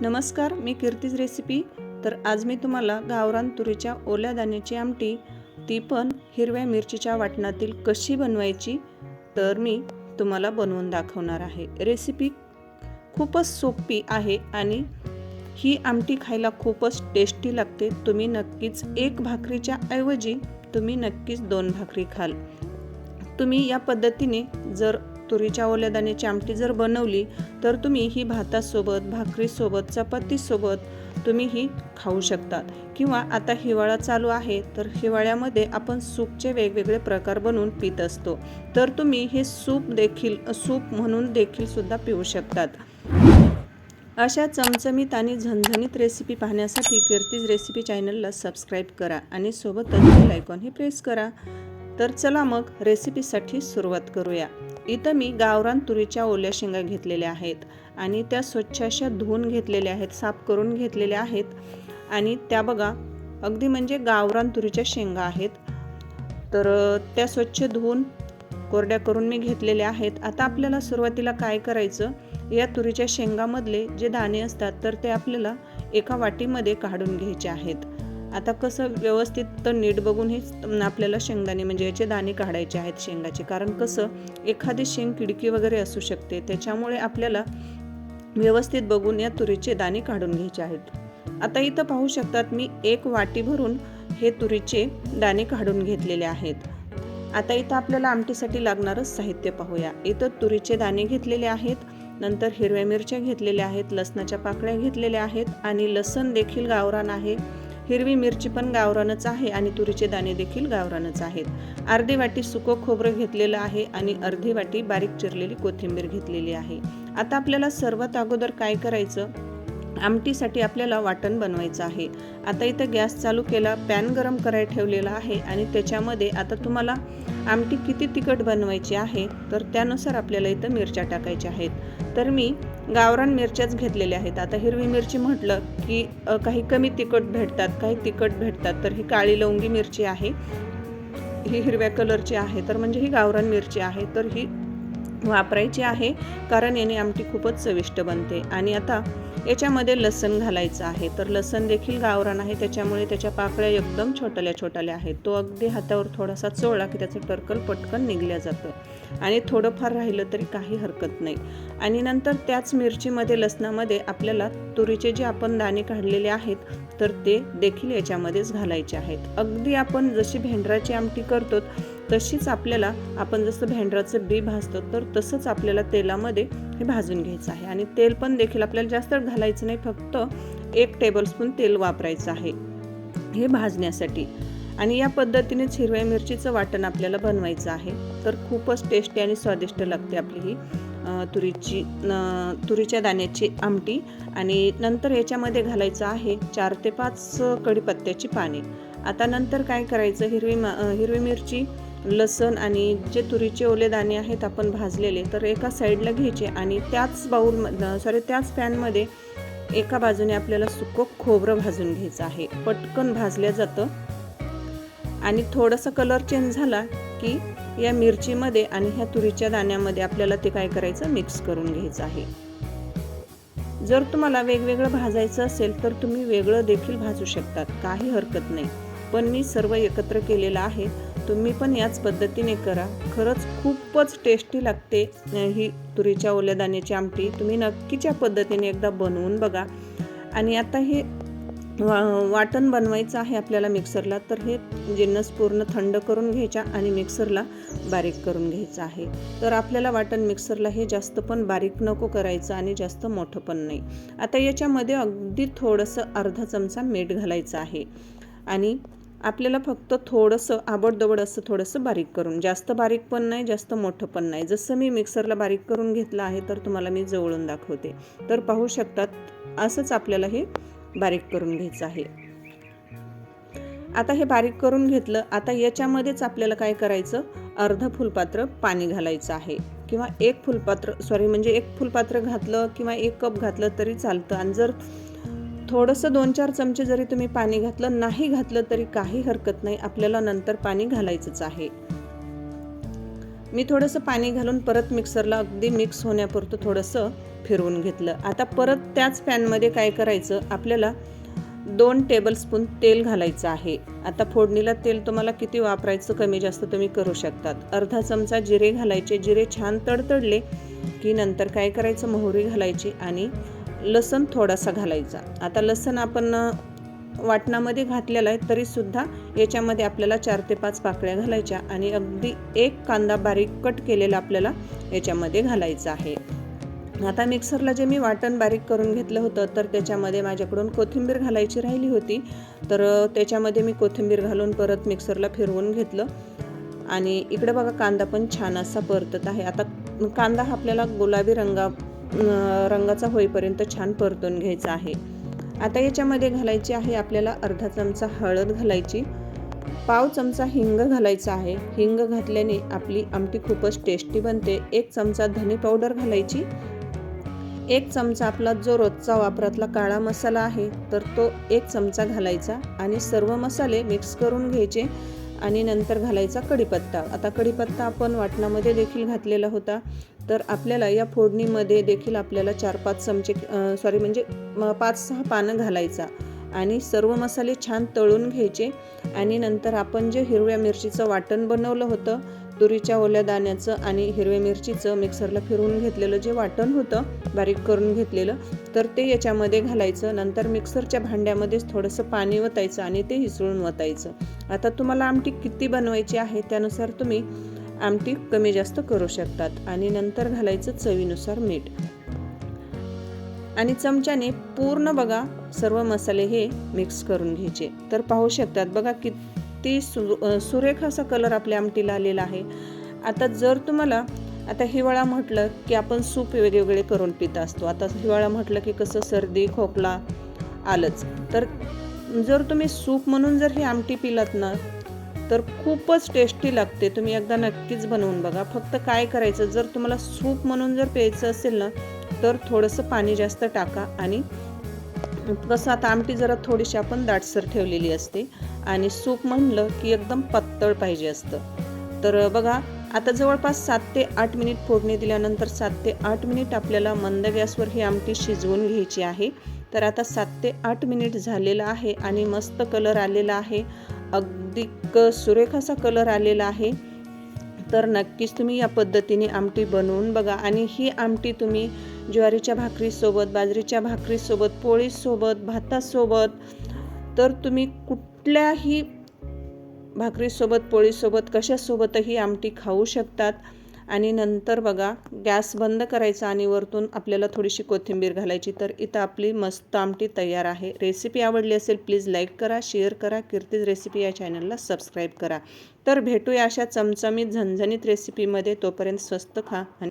नमस्कार मी कीर्तीज रेसिपी. तर आज मी तुम्हाला गावरान तुरीच्या ओल्या दाण्याची आमटी ती पण हिरव्या मिरचीच्या वाटणातील कशी बनवायची तर मी तुम्हाला बनवून दाखवणार आहे. रेसिपी खूपच सोपी आहे आणि ही आमटी खायला खूपच टेस्टी लागते. तुम्ही नक्कीच एक भाकरीच्या ऐवजी तुम्ही नक्कीच दोन भाकरी खाल. तुम्ही या पद्धतीने जर तुरीच्या ओल्या दाण्याची आमटी जर बनवली तर तुम्ही ही भातासोबत भाकरीसोबत चपातीसोबत तुम्ही ही खाऊ शकतात. किंवा आता हिवाळा चालू आहे तर हिवाळ्यामध्ये आपण सूपचे वेगवेगळे प्रकार बनवून पित असतो. तर तुम्ही हे सूप देखील सूप म्हणून देखील सुद्धा पिऊ शकतात. अशा चमचमीत आणि झणझणीत रेसिपी पाहण्यासाठी कीर्तीज रेसिपी चॅनलला सबस्क्राईब करा आणि सोबतच बेल आयकॉनही प्रेस करा. तर चला मग रेसिपीसाठी सुरुवात करूया. इथं मी गावरान तुरीच्या ओल्या शेंगा घेतलेल्या आहेत आणि त्या स्वच्छ अशा धुवून घेतलेल्या आहेत साफ करून घेतलेल्या आहेत. आणि त्या बघा अगदी म्हणजे गावरान तुरीच्या शेंगा आहेत. तर त्या स्वच्छ धुवून कोरड्या करून मी घेतलेल्या आहेत. आता आपल्याला सुरुवातीला काय करायचं? या तुरीच्या शेंगामधले जे दाणे असतात तर ते आपल्याला एका वाटीमध्ये काढून घ्यायचे आहेत. आता कसं व्यवस्थित तर नीट बघून हे आपल्याला शेंगदाणे म्हणजे याचे दाणे काढायचे आहेत शेंगाचे. कारण कसं एखादी शेंग किडकी वगैरे असू शकते. त्याच्यामुळे आपल्याला व्यवस्थित बघून या तुरीचे दाणे काढून घ्यायचे आहेत. आता इथं पाहू शकतात मी एक वाटी भरून हे तुरीचे दाणे काढून घेतलेले आहेत. आता इथं आपल्याला आमटीसाठी लागणारं साहित्य पाहूया. इथं तुरीचे दाणे घेतलेले आहेत नंतर हिरव्या मिरच्या घेतलेल्या आहेत लसणाच्या पाकळ्या घेतलेल्या आहेत आणि लसण देखील गावरान आहे. हिरवी मिरची पण गावरानच आहे आणि तुरीचे दाणे देखील गावरानच आहेत. अर्धी वाटी सुकं खोबरं घेतलेलं आहे आणि अर्धी वाटी बारीक चिरलेली कोथिंबीर घेतलेली आहे. आता आपल्याला सर्वात अगोदर काय करायचं? आमटीसाठी आपल्याला वाटण बनवायचं आहे. आता इथं गॅस चालू केला पॅन गरम करायला ठेवलेला आहे आणि त्याच्यामध्ये आता तुम्हाला आमटी किती तिखट बनवायची आहे तर त्यानुसार आपल्याला इथं मिरच्या टाकायच्या आहेत. तर मी गावरान मिरच्याच घेतलेल्या आहेत. आता हिरवी मिरची म्हटलं की काही कमी तिखट भेटतात काही तिखट भेटतात. तर ही काळी लवंगी मिरची आहे. ही हिरव्या कलरची आहे. तर म्हणजे ही गावरान मिरची आहे. तर ही वापरायची आहे कारण याने आमटी खूपच चविष्ट बनते. आणि आता याच्यामध्ये लसण घालायचं आहे. तर लसण देखील गावरान आहे. त्याच्यामुळे त्याच्या पाकळ्या एकदम छोट्याल्या छोट्याल्या आहेत. तो अगदी हातावर थोडासा चोळला की त्याचं टर्कल पटकन निघल्या जातं. आणि थोडंफार राहिलं तरी काही हरकत नाही. आणि नंतर त्याच मिरचीमध्ये लसणामध्ये आपल्याला तुरीचे जे आपण दाणे काढलेले आहेत तर ते देखील याच्यामध्येच घालायचे आहेत. अगदी आपण जशी भेंडराची आमटी करतो तशीच आपल्याला आपण जसं भेंड्राचं बी भाजतो तर तसंच आपल्याला तेलामध्ये हे भाजून घ्यायचं आहे. आणि तेल पण देखील आपल्याला जास्त घालायचं नाही फक्त एक टेबलस्पून तेल वापरायचं आहे हे भाजण्यासाठी. आणि या पद्धतीनेच हिरव्या मिरचीचं वाटण आपल्याला बनवायचं आहे. तर खूपच टेस्टी आणि स्वादिष्ट लागते आपली ही तुरीची तुरीच्या दाण्याची आमटी. आणि नंतर याच्यामध्ये घालायचं आहे चार ते पाच कढीपत्त्याची पाने. आता नंतर काय करायचं? हिरवी म हिरवी मिरची लसण आणि जे तुरीचे ओले दाणे आहेत आपण भाजलेले तर एका साईडला घ्यायचे आणि त्याच बाऊल सॉरी त्याच पॅनमध्ये एका बाजूने आपल्याला सुकं खोबरं भाजून घ्यायचं आहे. पटकन भाजल्या जातं. आणि थोडासा कलर चेंज झाला की या मिरचीमध्ये आणि ह्या तुरीच्या दाण्यामध्ये आपल्याला ते काय करायचं? मिक्स करून घ्यायचं आहे. जर तुम्हाला वेगवेगळं भाजायचं असेल तर तुम्ही वेगळं देखील भाजू शकतात. काही हरकत नाही. पण मी सर्व एकत्र केलेलं आहे. तुम्ही पण याच पद्धतीने करा. खरंच खूपच टेस्टी लागते ही तुरीच्या ओल्या दाण्याची आमटी. तुम्ही नक्कीच्या पद्धतीने एकदा बनवून बघा. आणि आता हे वा वाटण बनवायचं आहे आपल्याला मिक्सरला. तर हे जिन्नस पूर्ण थंड करून घ्यायच्या आणि मिक्सरला बारीक करून घ्यायचं आहे. तर आपल्याला वाटण मिक्सरला हे जास्त पण बारीक नको करायचं आणि जास्त मोठं पण नाही. आता याच्यामध्ये अगदी थोडंसं अर्धा चमचा मीठ घालायचं आहे. आणि आपल्याला फक्त थोडंसं आबडदबड असं थोडंसं बारीक करून जास्त बारीक पण नाही जास्त मोठं पण नाही. जसं मी मिक्सरला बारीक करून घेतलं आहे तर तुम्हाला मी जवळून दाखवते. तर पाहू शकतात असंच आपल्याला हे बारीक करून घ्यायचं आहे. आता हे बारीक करून घेतलं आता याच्यामध्येच आपल्याला काय करायचं? अर्ध फुलपात्र पाणी घालायचं आहे. किंवा एक फुलपात्र सॉरी म्हणजे एक फुलपात्र घातलं किंवा एक कप घातलं तरी चालतं. आणि जर थोडंसं दोन चार चमचे जरी तुम्ही पाणी घातलं नाही घातलं तरी काही हरकत नाही. आपल्याला नंतर पाणी घालायचंच आहे. मी थोडंसं पाणी घालून परत मिक्सरला अगदी मिक्स होण्यापुरतं थोडंसं फिरवून घेतलं. आता परत त्याच पॅनमध्ये काय करायचं? आपल्याला दोन टेबलस्पून तेल घालायचं आहे. आता फोडणीला तेल तुम्हाला किती वापरायचं कमी जास्त तुम्ही करू शकतात. अर्धा चमचा जिरे घालायचे. जिरे छान तडतडले की नंतर काय करायचं? मोहरी घालायची आणि लसण थोडासा घालायचा. आता लसण आपण वाटणामध्ये घातलेला आहे तरीसुद्धा याच्यामध्ये आपल्याला चार ते पाच पाकळ्या घालायच्या आणि अगदी एक कांदा बारीक कट केलेला आपल्याला याच्यामध्ये घालायचा आहे. आता मिक्सरला जे मी वाटण बारीक करून घेतलं होतं तर त्याच्यामध्ये माझ्याकडून कोथिंबीर घालायची राहिली होती. तर त्याच्यामध्ये मी कोथिंबीर घालून परत मिक्सरला फिरवून घेतलं. आणि इकडे बघा कांदा पण छान असा परतत आहे. आता कांदा हा आपल्याला गुलाबी रंगा रंगाचा होईपर्यंत छान परतून घ्यायचा आहे. आता याच्यामध्ये घालायची आहे आपल्याला अर्धा चमचा हळद घालायची पाव चमचा हिंग घालायचा आहे. हिंग घातल्याने आपली आमटी खूपच टेस्टी बनते. एक चमचा धने पावडर घालायची. एक चमचा आपला जो रोजचा वापरातला काळा मसाला आहे तर तो एक चमचा घालायचा आणि सर्व मसाले मिक्स करून घ्यायचे. आणि नंतर घालायचा कढीपत्ता. आता कढीपत्ता आपण वाटणामध्ये देखील घातलेला होता. तर आपल्याला या फोडणीमध्ये देखील आपल्याला चार पाच चमचे सॉरी म्हणजे म- पाच सहा पानं घालायचा. आणि सर्व मसाले छान तळून घ्यायचे. आणि नंतर आपण जे हिरव्या मिरचीचं वाटण बनवलं होतं तुरीच्या ओल्या दाण्याचं आणि हिरव्या मिरचीचं मिक्सरला फिरवून घेतलेलं जे वाटण होतं बारीक करून घेतलेलं तर ते याच्यामध्ये घालायचं. नंतर मिक्सरच्या भांड्यामध्येच थोडंसं पाणी वतायचं आणि ते हिसळून वतायचं आता तुम्हाला आमटी किती बनवायची आहे त्यानुसार तुम्ही आमटी कमी जास्त करू शकतात आणि नंतर घालायचं चवीनुसार मीठ. आणि चमच्याने पूर्ण बघा सर्व मसाले हे मिक्स करून घ्यायचे. तर पाहू शकतात बघा किती सु अ, सुरेख असा कलर आपल्या आमटीला आलेला आहे. आता जर तुम्हाला आता हिवाळा म्हटलं की आपण सूप वेगवेगळे करून पित असतो. आता हिवाळा म्हटलं की कसं सर्दी खोकला आलंच. तर जर तुम्ही सूप म्हणून जर ही आमटी पिलात ना तर खूपच टेस्टी लागते. तुम्ही एकदा नक्कीच बनवून बघा. फक्त काय करायचं जर तुम्हाला सूप म्हणून जर प्यायचं असेल ना तर थोडंसं पाणी जास्त टाका आणि कसं आता आमटी जरा थोडीशी आपण दाटसर ठेवलेली असते. आणि सूप म्हणलं की एकदम पातळ पाहिजे असतं. तर बघा आता जवळपास सात ते आठ मिनिट फोडणी दिल्यानंतर सात ते आठ मिनिट आपल्याला मंद गॅसवर ही आमटी शिजवून घ्यायची आहे. तर आता सात ते आठ मिनिट झालेलं आहे आणि मस्त कलर आलेला आहे. अगदी क सुरेख असा कलर आलेला आहे. तर नक्कीच तुम्ही या पद्धतीने आमटी बनवून बघा. आणि ही आमटी तुम्ही ज्वारीच्या भाकरीसोबत बाजरीच्या भाकरीसोबत पोळीसोबत भातासोबत तर तुम्ही कुठल्याही भाकरीसोबत पोळीसोबत कशासोबतही आमटी खाऊ शकतात. आणि नंतर बघा गॅस बंद करायचा आणि वरतून आपल्याला थोडीशी कोथिंबीर घालायची. तर इथं आपली मस्त आमटी तयार आहे. रेसिपी आवडली असेल प्लीज लाईक करा शेअर करा कीर्तीज रेसिपी या चॅनलला सबस्क्राईब करा. तर भेटूया अशा चमचमीत झणझणीत रेसिपीमध्ये. तोपर्यंत स्वस्त खा आणि